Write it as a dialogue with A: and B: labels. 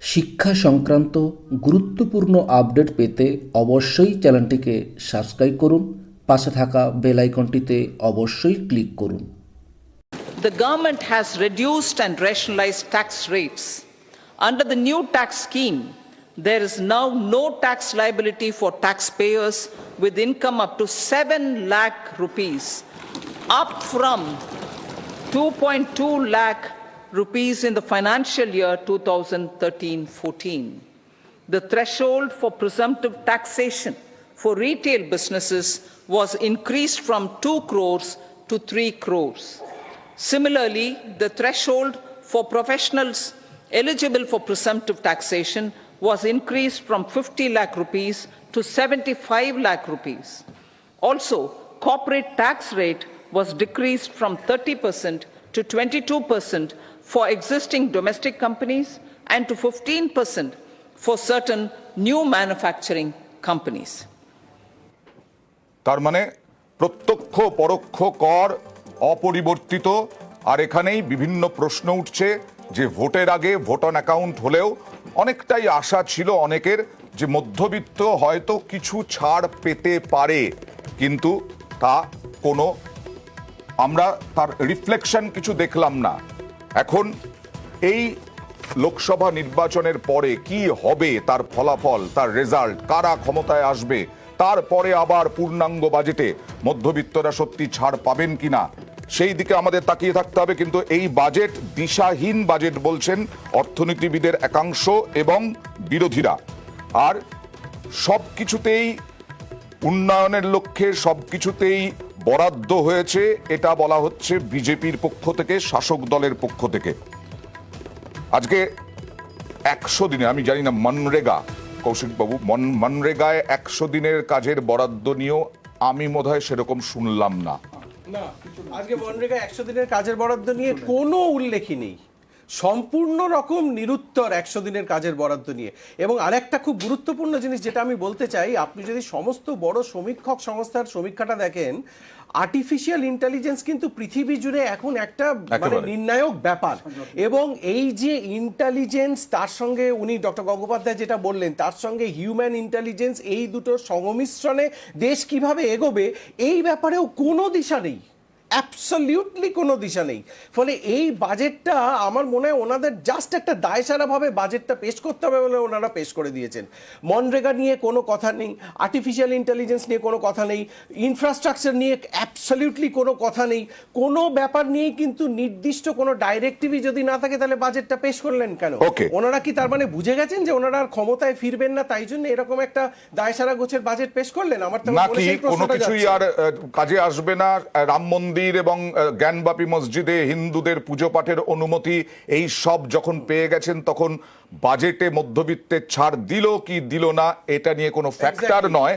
A: শিক্ষা সংক্রান্ত গুরুত্বপূর্ণ আপডেট পেতে অবশ্যই চ্যানেলটিকে সাবস্ক্রাইব করুন পাশে থাকা বেল আইকনটিতে অবশ্যই ক্লিক করুন
B: The government has reduced and rationalized tax rates. Under the new tax scheme, there is now no tax liability for taxpayers with income up to 7 lakh rupees, up from 2.2 lakh rupees in the financial year 2013-14. The threshold for presumptive taxation for retail businesses was increased from 2 crores to 3 crores. Similarly, the threshold for professionals eligible for presumptive taxation was increased from 50 lakh rupees to 75 lakh rupees. Also, corporate tax rate was decreased from 30% to 22% for existing domestic companies and to 15% for certain new manufacturing companies.
C: তার মানে প্রত্যক্ষ, পরোক্ষ কর অপরিবর্তিত, আর এখানেই বিভিন্ন প্রশ্ন উঠছে যে ভোটের আগে ভোট অন অ্যাকাউন্ট হলেও অনেকটাই আশা ছিল অনেকের যে মধ্যবিত্ত হয়তো কিছু ছাড় পেতে পারে, কিন্তু তা কোনো আমরা তার রিফ্লেকশন কিছু দেখলাম না। এখন এই লোকসভা নির্বাচনের পরে কি হবে, তার ফলাফল, তার রেজাল্ট কারা ক্ষমতায় আসবে, তারপরে আবার পূর্ণাঙ্গ বাজেটে মধ্যবিত্তরা সত্যি ছাড় পাবেন কিনা, সেই দিকে আমাদের তাকিয়ে থাকতে হবে। কিন্তু এই বাজেট দিশাহীন বাজেট বলছেন অর্থনীতিবিদের একাংশ এবং বিরোধীরা। আর সব কিছুতেই উন্নয়নের লক্ষ্যে সবকিছুতেই বরাদ্দ হয়েছে, এটা বলা হচ্ছে বিজেপির পক্ষ থেকে, শাসক দলের পক্ষ থেকে। আজকে একশো দিনে, আমি জানি না মনরেগা, কৌশিকবাবু, মন, মনরেগায় একশো দিনের কাজের বরাদ্দ নিয়েও আমি বোধহয় সেরকম শুনলাম না।
D: আজকে মনরেগা একশো দিনের কাজের বরাদ্দ নিয়ে কোনো উল্লেখই নেই। সম্পূর্ণ রকম নিরুত্তর একশো দিনের কাজের বরাদ্দ নিয়ে। এবং আরেকটা খুব গুরুত্বপূর্ণ জিনিস যেটা আমি বলতে চাই আপনি যদি সমস্ত বড় সমীক্ষক সংস্থার সমীক্ষাটা দেখেন আর্টিফিশিয়াল ইন্টেলিজেন্স কিন্তু পৃথিবী জুড়ে এখন একটা মানে নির্ণায়ক ব্যাপার। এবং এই যে ইন্টেলিজেন্স তার সঙ্গে উনি ডক্টর গঙ্গোপাধ্যায় যেটা বললেন তার সঙ্গে হিউম্যান ইন্টেলিজেন্স এই দুটোর সংমিশ্রণে দেশ কীভাবে এগোবে এই ব্যাপারেও কোনো দিশা নেই। অ্যাবসলিউটলি কোনো দিশা নেই। ফলে এই বাজেটটা আমার মনে হয় ওনাদের জাস্ট একটা দায়সারাভাবে বাজেটটা পেশ করতে হবে বলে ওনারা পেশ করে দিয়েছেন। মনরেগা নিয়ে কোনো কথা নেই আর্টিফিশিয়াল ইন্টেলিজেন্স নিয়ে কোনো কথা নেই ইনফ্রাস্ট্রাকচার নিয়ে অ্যাবসলিউটলি কোনো কথা নেই। কোনো ব্যাপার নিয়েই কিন্তু নির্দিষ্ট কোনো ডাইরেক্টিভই যদি না থাকে তাহলে বাজেটটা পেশ করলেন কেন? ওনারা কি তার মানে বুঝে গেছেন যে ওনারা আর ক্ষমতায় ফিরবেন না তাই জন্য এরকম একটা দায়সারা গোছের বাজেট পেশ করলেন? আমার তো
C: কোনো কিছুই আর কাজে আসবে না রাম মন্দির এবং জ্ঞানব্যাপী জ্ঞানবাপী মসজিদে হিন্দুদের পুজো পাঠের অনুমতি এই সব যখন পেয়ে গেছেন তখন বাজেটে মধ্যবিত্তের ছাড় দিল কি দিল না এটা নিয়ে কোনো ফ্যাক্টর নয়।